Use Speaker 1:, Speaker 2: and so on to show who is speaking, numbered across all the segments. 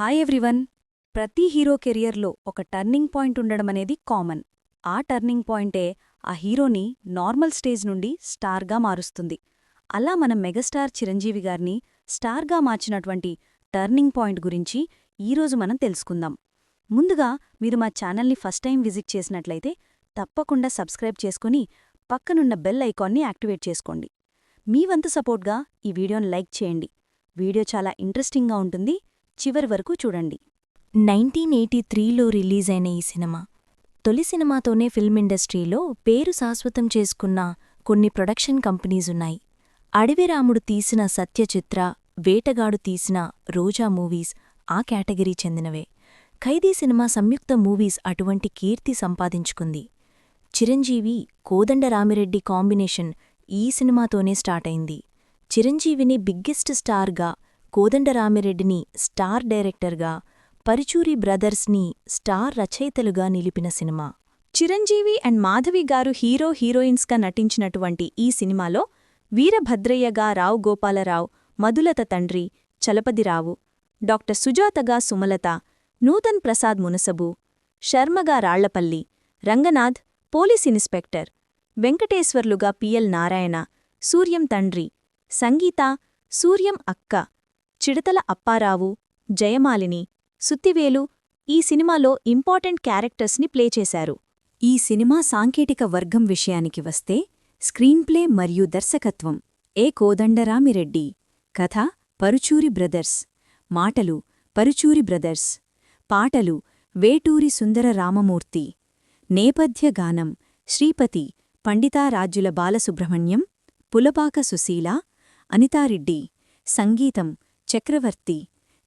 Speaker 1: Hi everyone ప్రతి hero కెరియర్లో ఒక టర్నింగ్ పాయింట్ ఉండడమనేది కామన్ ఆ టర్నింగ్ పాయింటే ఆ హీరోని నార్మల్ స్టేజ్ నుండి స్టార్గా మారుస్తుంది. అలా మన మెగాస్టార్ చిరంజీవి గారిని స్టార్గా మార్చినటువంటి టర్నింగ్ పాయింట్ గురించి ఈరోజు మనం తెలుసుకుందాం. ముందుగా మీరు మా ఛానల్ని ఫస్ట్ టైం విజిట్ చేసినట్లయితే తప్పకుండా సబ్స్క్రైబ్ చేసుకుని పక్కనున్న బెల్ ఐకాన్ని యాక్టివేట్ చేసుకోండి. మీ వంతు సపోర్ట్గా ఈ వీడియోని లైక్ చేయండి. వీడియో చాలా ఇంట్రెస్టింగ్గా ఉంటుంది. చివరి వరకు చూడండి.
Speaker 2: నైన్టీన్ ఎయిటీ త్రీలో రిలీజైన ఈ సినిమా. తొలి సినిమాతోనే ఫిల్మ్ ఇండస్ట్రీలో పేరు శాశ్వతం చేసుకున్న కొన్ని ప్రొడక్షన్ కంపెనీసున్నాయి అడవిరాముడు తీసిన సత్యచిత్ర వేటగాడు తీసిన రోజా మూవీస్ ఆ కేటగిరీ చెందినవే. ఖైదీ సినిమా సంయుక్త మూవీస్ అటువంటి కీర్తి సంపాదించుకుంది. చిరంజీవి కోదండరామిరెడ్డి కాంబినేషన్ ఈ సినిమాతోనే స్టార్టైంది చిరంజీవిని బిగ్గెస్ట్ స్టార్గా కోదండరామిరెడ్డిని స్టార్ డైరెక్టర్గా పరిచూరి బ్రదర్స్ని స్టార్ రచయితలుగా నిలిపిన సినిమా.
Speaker 1: చిరంజీవి అండ్ మాధవి గారు హీరో హీరోయిన్స్గా నటించినటువంటి ఈ సినిమాలో వీరభద్రయ్యగా రావు గోపాలరావు మధులత తండ్రి చలపతిరావు డాక్టర్ సుజాతగా సుమలత నూతన్ ప్రసాద్ మునసబు శర్మగా రాళ్ళపల్లి రంగనాథ్ పోలీస్ ఇన్స్పెక్టర్ వెంకటేశ్వర్లుగా పిఎల్ నారాయణ సూర్యం తండ్రి సంగీత సూర్యం అక్క చిడతల అప్పారావు జయమాలిని సుత్తివేలు ఈ సినిమాలో ఇంపార్టెంట్ క్యారెక్టర్స్ని ప్లే చేశారు. ఈ సినిమా సాంకేతిక వర్గం విషయానికి వస్తే స్క్రీన్ప్లే మరియు దర్శకత్వం ఏ కోదండరామిరెడ్డి కథ పరుచూరి బ్రదర్స్ మాటలు పరుచూరి బ్రదర్స్ పాటలు వేటూరి సుందర రామమూర్తి నేపథ్య గానం శ్రీపతి పండితారాజ్యుల బాలసుబ్రహ్మణ్యం పులపాక సుశీల అనితారెడ్డి సంగీతం చక్రవర్తి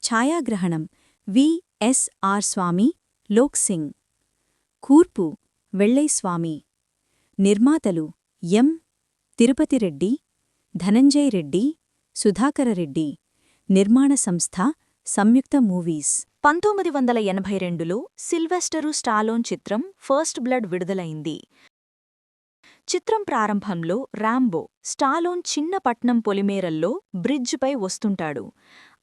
Speaker 1: ఛాయాగ్రహణం విఎస్ఆర్ స్వామి లోక్ సింగ్. కూర్పు వెళ్ళైస్వామి నిర్మాతలు ఎం. తిరుపతిరెడ్డి ధనంజయ్ రెడ్డి సుధాకరరెడ్డి నిర్మాణ సంస్థ సంయుక్త మూవీస్. పంతొమ్మిది వందల ఎనభై రెండులో సిల్వెస్టరు స్టాలోన్ చిత్రం ఫస్ట్ బ్లడ్ విడుదలైంది. చిత్రం ప్రారంభంలో ర్యాంబో స్టాలోన్ చిన్న పట్నం పొలిమేరల్లో బ్రిడ్జ్పై వస్తుంటాడు.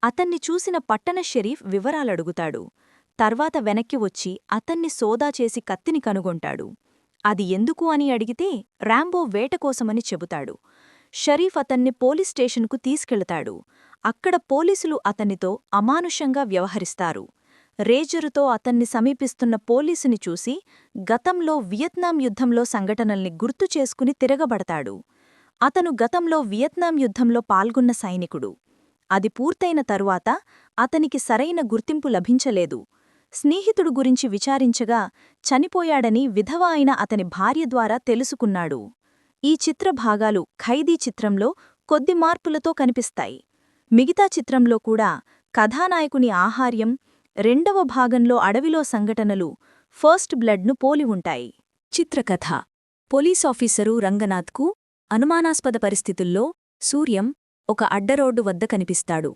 Speaker 1: అతన్ని చూసిన పట్టణ షెరీఫ్ వివరాలడుగుతాడు. తర్వాత వెనక్కి వచ్చి అతన్ని సోదా చేసి కత్తిని కనుగొంటాడు. అది ఎందుకు అని అడిగితే ర్యాంబో వేటకోసమని చెబుతాడు. షరీఫ్ అతన్ని పోలీస్ స్టేషన్కు తీసుకెళతాడు. అక్కడ పోలీసులు అతనితో అమానుషంగా వ్యవహరిస్తారు. రేజరుతో అతన్ని సమీపిస్తున్న పోలీసుని చూసి గతంలో వియత్నాం యుద్ధంలో సంఘటనల్ని గుర్తు చేసుకుని తిరగబడతాడు. అతను గతంలో వియత్నాం యుద్ధంలో పాల్గొన్న సైనికుడు. అది పూర్తయిన తరువాత అతనికి సరైన గుర్తింపు లభించలేదు. స్నేహితుడు గురించి విచారించగా చనిపోయాడని విధవ అయిన అతని భార్య ద్వారా తెలుసుకున్నాడు. ఈ చిత్ర భాగాలు ఖైదీ చిత్రంలో కొద్ది మార్పులతో కనిపిస్తాయి. మిగతా చిత్రంలో కూడా కథానాయకుని ఆహార్యం రెండవ భాగంలో అడవిలో సంఘటనలు ఫస్ట్ బ్లడ్ను పోలి ఉంటాయి. చిత్రకథ. పోలీసాఫీసరు రంగనాథ్కు అనుమానాస్పద పరిస్థితుల్లో సూర్యం ఒక అడ్డరోడ్డు వద్ద కనిపిస్తాడు.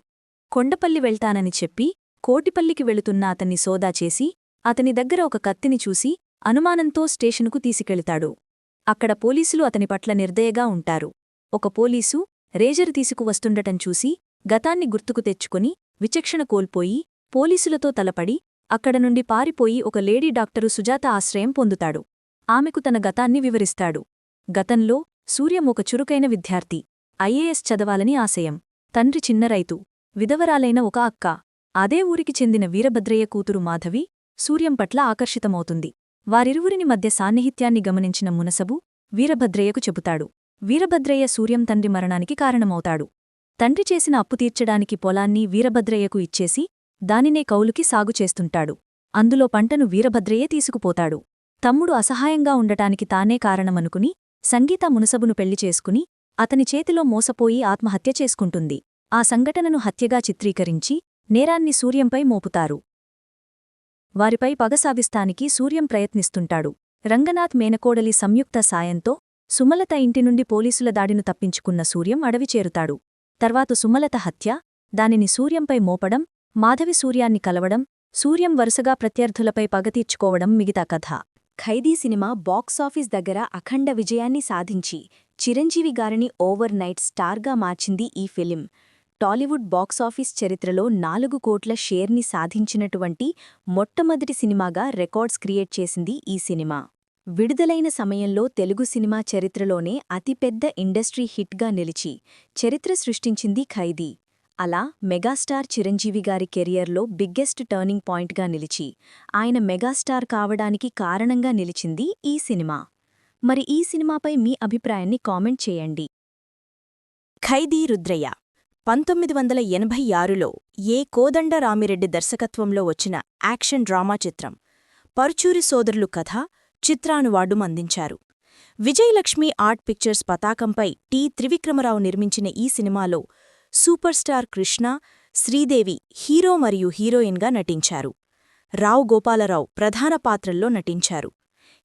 Speaker 1: కొండపల్లి వెళ్తానని చెప్పి కోటిపల్లికి వెళుతున్న అతన్ని సోదా చేసి అతని దగ్గర ఒక కత్తిని చూసి అనుమానంతో స్టేషనుకు తీసుకెళతాడు. అక్కడ పోలీసులు అతని పట్ల నిర్దయగా ఉంటారు. ఒక పోలీసు రేజరు తీసుకువస్తుండటం చూసి గతాన్ని గుర్తుకు తెచ్చుకుని విచక్షణ కోల్పోయి పోలీసులతో తలపడి అక్కడ నుండి పారిపోయి ఒక లేడీ డాక్టరు సుజాత ఆశ్రయం పొందుతాడు. ఆమెకు తన గతాన్ని వివరిస్తాడు. గతంలో సూర్యం ఒక చురుకైన విద్యార్థి. ఐఏఎస్ చదవాలని ఆశయం. తండ్రి చిన్న రైతు. విధవరాలైన ఒక అక్క. అదే ఊరికి చెందిన వీరభద్రయ్య కూతురు మాధవి సూర్యం పట్ల ఆకర్షితమవుతుంది. వారిరువురిని మధ్య సాన్నిహిత్యాన్ని గమనించిన మునసబు వీరభద్రయ్యకు చెబుతాడు. వీరభద్రయ్య సూర్యం తండ్రి మరణానికి కారణమవుతాడు. తండ్రి చేసిన అప్పు తీర్చడానికి పొలాన్ని వీరభద్రయ్యకు ఇచ్చేసి దానినే కౌలుకి సాగు చేస్తుంటాడు. అందులో పంటను వీరభద్రయ్యే తీసుకుపోతాడు. తమ్ముడు అసహాయంగా ఉండటానికి తానే కారణమనుకుని సంగీత మునసబును పెళ్ళి చేసుకుని అతని చేతిలో మోసపోయి ఆత్మహత్య చేసుకుంటుంది. ఆ సంఘటనను హత్యగా చిత్రీకరించి నేరాన్ని సూర్యంపై మోపుతారు. వారిపై పగసావిస్తానికి సూర్యం ప్రయత్నిస్తుంటాడు. రంగనాథ్ మేనకోడలి సంయుక్త సాయంతో సుమలత ఇంటి నుండి పోలీసుల దాడిను తప్పించుకున్న సూర్యం అడవి చేరుతాడు తర్వాత సుమలత హత్య దానిని సూర్యంపై మోపడం మాధవి సూర్యాన్ని కలవడం సూర్యం వరుసగా ప్రత్యర్థులపై పగతీర్చుకోవడం మిగతా కథ. ఖైదీ సినిమా బాక్సాఫీస్ దగ్గర అఖండ విజయాన్ని సాధించి చిరంజీవి గారిని ఓవర్ నైట్ స్టార్గా మార్చింది ఈ ఫిలిం. టాలీవుడ్ బాక్సాఫీస్ చరిత్రలో నాలుగు కోట్ల షేర్ని సాధించినటువంటి మొట్టమొదటి సినిమాగా రికార్డ్స్ క్రియేట్ చేసింది ఈ సినిమా. విడుదలైన సమయంలో తెలుగు సినిమా చరిత్రలోనే అతిపెద్ద ఇండస్ట్రీ హిట్గా నిలిచి చరిత్ర సృష్టించింది ఖైదీ. అలా మెగాస్టార్ చిరంజీవి గారి కెరియర్లో బిగ్గెస్ట్ టర్నింగ్ పాయింట్గా నిలిచి ఆయన మెగాస్టార్ కావడానికి కారణంగా నిలిచింది ఈ సినిమా. మరి ఈ సినిమాపై మీ అభిప్రాయాన్ని కామెంట్ చేయండి.
Speaker 2: ఖైదీ రుద్రయ్య పంతొమ్మిది వందల ఎనభై ఆరులో ఏ కోదండరామిరెడ్డి దర్శకత్వంలో వచ్చిన యాక్షన్ డ్రామా చిత్రం పరుచూరి సోదరులు కథ చిత్రానువాడు అందించారు. విజయలక్ష్మి ఆర్ట్ పిక్చర్స్ పతాకంపై టి త్రివిక్రమరావు నిర్మించిన ఈ సినిమాలో super star Krishna Sridevi hero మరియు హీరోయిన్గా నటించారు. రావు గోపాలరావు ప్రధాన పాత్రల్లో నటించారు.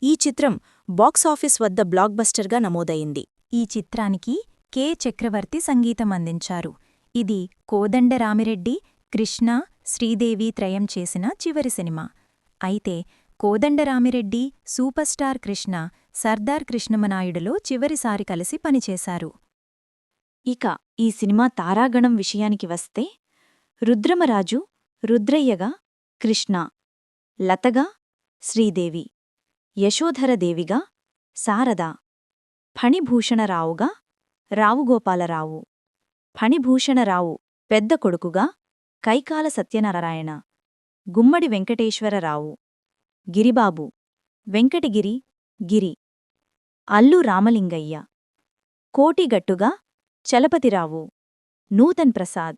Speaker 2: ఈ చిత్రం బాక్సాఫీస్ వద్ద బ్లాక్బస్టర్గా నమోదయింది ఈ చిత్రానికి కె. చక్రవర్తి సంగీతం అందించారు. ఇది కోదండరామిరెడ్డి కృష్ణ శ్రీదేవి త్రయం చేసిన చివరి సినిమా. అయితే కోదండరామిరెడ్డి సూపర్ స్టార్ కృష్ణ సర్దార్ కృష్ణమనాయుడులో చివరిసారి కలిసి పనిచేశారు.
Speaker 1: ఇక ఈ సినిమా తారాగణం విషయానికి వస్తే రుద్రమరాజు రుద్రయ్యగా కృష్ణ లతగా శ్రీదేవి యశోధరదేవిగా శారద ఫణిభూషణరావుగా రావుగోపాలరావు ఫణిభూషణరావు పెద్ద కొడుకుగా Kaikala Satyanarayana Gummadi Venkateswararao Giribabu Venkatagiri Giri Allu Ramalingaiah కోటిగట్టుగా Chalapathirao. Nutan Prasad.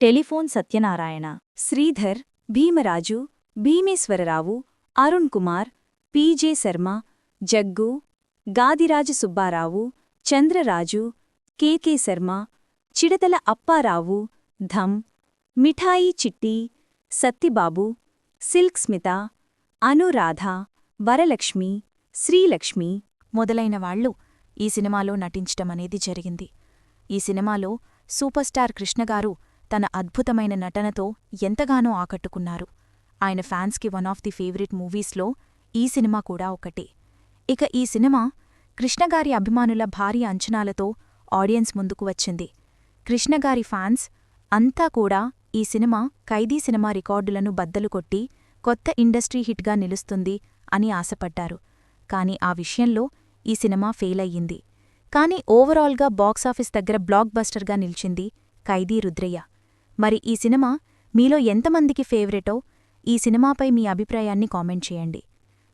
Speaker 1: Telephone Satyanarayana. Sridhar Bhimaraju Bhimeswararao Arun Kumar PJ Sharma Jaggu Gadiraju Subbarao Chandraraju KK Sharma Chidatala Apparao Dham Mithai Chitti Sattibabu Silk Smitha Anuradha Varalakshmi Srilakshmi
Speaker 2: మొదలైన వాళ్ళు ఈ సినిమాలో నటించటమనేది జరిగింది. ఈ సినిమాలో సూపర్ స్టార్ కృష్ణగారు తన అద్భుతమైన నటనతో ఎంతగానో ఆకట్టుకున్నారు. ఆయన ఫ్యాన్స్కి వన్ ఆఫ్ ది ఫేవరెట్ మూవీస్లో ఈ సినిమా కూడా ఒకటే. ఇక ఈ సినిమా కృష్ణగారి అభిమానుల భారీ అంచనాలతో ఆడియన్స్ ముందుకు వచ్చింది. కృష్ణగారి ఫ్యాన్స్ అంతా కూడా ఈ సినిమా ఖైదీ సినిమా రికార్డులను బద్దలు కొట్టి కొత్త ఇండస్ట్రీ హిట్గా నిలుస్తుంది అని ఆశపడ్డారు. కాని ఆ విషయంలో ఈ సినిమా ఫెయిల్ అయ్యింది. కానీ ఓవరాల్గా బాక్సాఫీస్ దగ్గర బ్లాక్ బస్టర్గా నిలిచింది ఖైదీ రుద్రయ్య. మరి ఈ సినిమా మీలో ఎంతమందికి ఫేవరెటో ఈ సినిమాపై మీ అభిప్రాయాన్ని కామెంట్ చేయండి.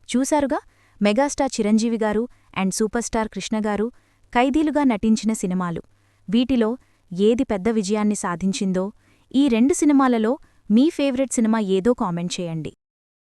Speaker 2: చూశారుగా మెగాస్టార్ చిరంజీవి గారు అండ్ సూపర్ స్టార్ కృష్ణగారు ఖైదీలుగా నటించిన సినిమాలు. వీటిలో ఏది పెద్ద విజయాన్ని సాధించిందో ఈ రెండు సినిమాలలో మీ ఫేవరెట్ సినిమా ఏదో కామెంట్ చేయండి.